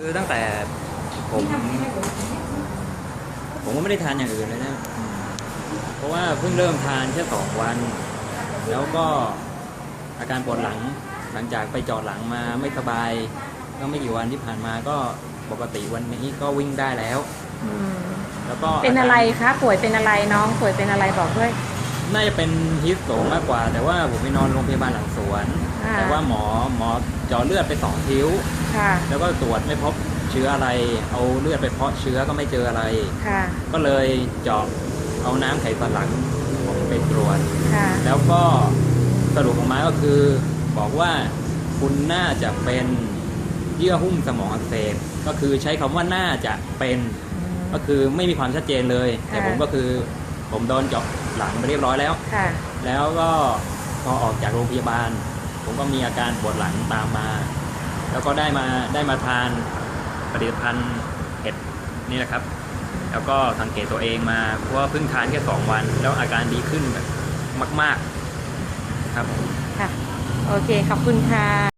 คือตั้งแต่ผม ผมก็ไม่ได้ทานอย่างอื่นเลยนะ เพราะว่าเพิ่งเริ่มทานแค่สองวัน แล้วก็อาการปวดหลังหลังจากไปเจอดหลังมาไม่สบาย ก็ไม่กี่วันที่ผ่านมาก็ปกติวันนี้ก็วิ่งได้แล้วอืมแล้วก็เป็นอะไราการคะ ป่วยเป็นอะไรน้องป่วยเป็นอะไรบอกด้วย น่าจะเป็นฮิสโตมากกว่า แต่ว่าผมไปนอนโรงพยาบาลหลังสวนอ่าแต่ว่าหมอหมอเจาะเลือดไปสองทิ้ว ค่ะ แล้วก็ตรวจไม่พบเชื้ออะไร เอาเลือดไปเพาะเชื้อก็ไม่เจออะไร ค่ะ ก็เลยเจาะเอาน้ำไขสันหลังผมไปตรวจ ค่ะ แล้วก็สรุปออกมาก็คือ บอกว่าคุณน่าจะเป็นเยื่อหุ้มสมองอักเสบก็คือใช้คำว่าน่าจะเป็นก็คือไม่มีความชัดเจนเลย แต่ผมก็คือผมโดนเจาะหลังไปเรียบร้อยแล้ว ค่ะ แล้วก็พอออกจากโรงพยาบาล ผมก็มีอาการปวดหลังตามมา แล้วก็ได้มาได้มาทานผลิตภัณฑ์เห็ดนี่แหละครับ แล้วก็สังเกตตัวเองมาเพราะว่าเพิ่งทานแค่สองวัน แล้วอาการดีขึ้นแบบมาก ๆ ครับ ค่ะ โอเค ขอบคุณค่ะ